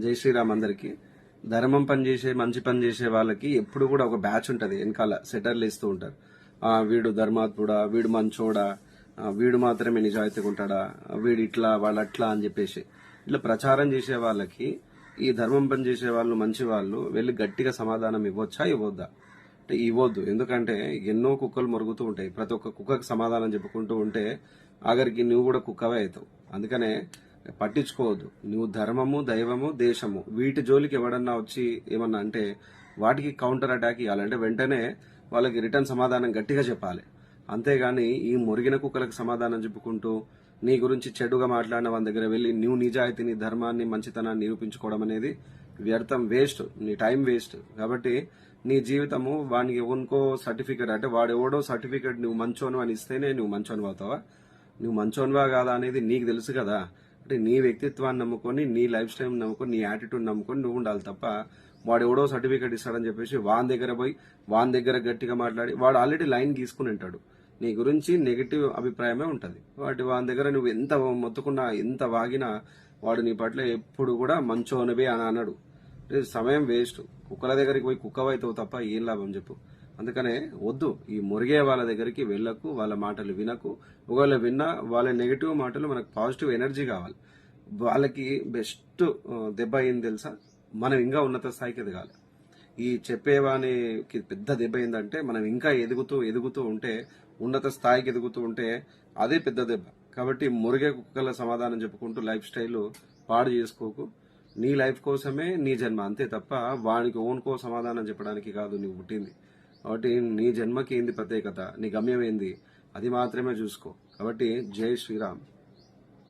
జై శ్రీరామ్ అందరికి. ధర్మం పని చేసే మంచి పని చేసే వాళ్ళకి ఎప్పుడు కూడా ఒక బ్యాచ్ ఉంటుంది. వెనకాల సెటర్లు ఇస్తూ ఉంటారు. వీడు ధర్మాత్ముడా వీడు మంచోడా వీడు మాత్రమే నిజాయితీగా ఉంటాడా వీడు ఇట్లా వాళ్ళు అట్లా అని చెప్పేసి. ఇట్లా ప్రచారం చేసే వాళ్ళకి ఈ ధర్మం పని చేసే వాళ్ళు మంచి వాళ్ళు వెళ్ళి గట్టిగా సమాధానం ఇవ్వచ్చా ఇవ్వద్దా? అంటే ఇవ్వద్దు. ఎందుకంటే ఎన్నో కుక్కలు మరుగుతూ ఉంటాయి. ప్రతి ఒక్క కుక్కకి సమాధానం చెప్పుకుంటూ ఉంటే ఆఖరికి నువ్వు కూడా కుక్కవే అవుతావు. అందుకనే పట్టించుకోవద్దు. నువ్వు ధర్మము దైవము దేశము. వీటి జోలికి ఎవడన్నా వచ్చి ఏమన్నా అంటే వాటికి కౌంటర్ అటాక్ ఇవ్వాలంటే వెంటనే వాళ్ళకి రిటర్న్ సమాధానం గట్టిగా చెప్పాలి. అంతేగాని ఈ మురిగిన కుక్కలకు సమాధానం చెప్పుకుంటూ నీ గురించి చెడుగా మాట్లాడిన వాళ్ళ దగ్గర వెళ్ళి నువ్వు నిజాయితీని ధర్మాన్ని మంచితనాన్ని నిరూపించుకోవడం అనేది వ్యర్థం వేస్ట్ నీ టైం వేస్ట్ కాబట్టి నీ జీవితము వానికి ఎవరికో సర్టిఫికేట్ అంటే వాడు ఎవడో సర్టిఫికేట్ నువ్వు మంచోను అని ఇస్తేనే నువ్వు మంచోని అవుతావా? నువ్వు మంచోనివా కాదా అనేది నీకు తెలుసు కదా. అంటే నీ వ్యక్తిత్వాన్ని నమ్ముకొని నీ లైఫ్ స్టైల్ నమ్ముకొని నీ యాటిట్యూడ్ నమ్ముకొని నువ్వు ఉండాలి తప్ప వాడు ఎవడో సర్టిఫికేట్ ఇస్తాడని చెప్పేసి వాని దగ్గర పోయి వాని దగ్గర గట్టిగా మాట్లాడి వాడు ఆల్రెడీ లైన్ గీసుకుని ఉంటాడు. నీ గురించి నెగిటివ్ అభిప్రాయమే ఉంటుంది. వాటి వాని దగ్గర నువ్వు ఎంత మొత్తుకున్నా ఎంత వాగినా వాడు నీ పట్ల ఎప్పుడు కూడా మంచోనివే అని అన్నాడు సమయం వేస్ట్ కుక్కల దగ్గరికి పోయి కుక్కవైతావు తప్ప ఏం లాభం చెప్పు. అందుకనే వద్దు. ఈ మురిగే వాళ్ళ దగ్గరికి వెళ్ళకు వాళ్ళ మాటలు వినకు. ఒకవేళ విన్నా వాళ్ళ నెగిటివ్ మాటలు మనకు పాజిటివ్ ఎనర్జీ కావాలి. వాళ్ళకి బెస్ట్ దెబ్బ అయింది తెలుసా? మనం ఇంకా ఉన్నత స్థాయికి ఎదగాలి. ఈ చెప్పేవానికి పెద్ద దెబ్బ ఏంటంటే మనం ఇంకా ఎదుగుతూ ఎదుగుతూ ఉంటే ఉన్నత స్థాయికి ఎదుగుతూ ఉంటే అదే పెద్ద దెబ్బ. కాబట్టి మురిగే కుక్కల సమాధానం చెప్పుకుంటూ లైఫ్ స్టైల్ పాడు చేసుకోకు. నీ లైఫ్ కోసమే నీ జన్మ అంతే తప్ప వానికి ఓన్కో సమాధానం చెప్పడానికి కాదు నీవు పుట్టింది. కాబట్టి నీ జన్మకి ఏంది ప్రత్యేకత? నీ గమ్యం ఏంది? అది మాత్రమే చూసుకో. కాబట్టి జై శ్రీరామ్.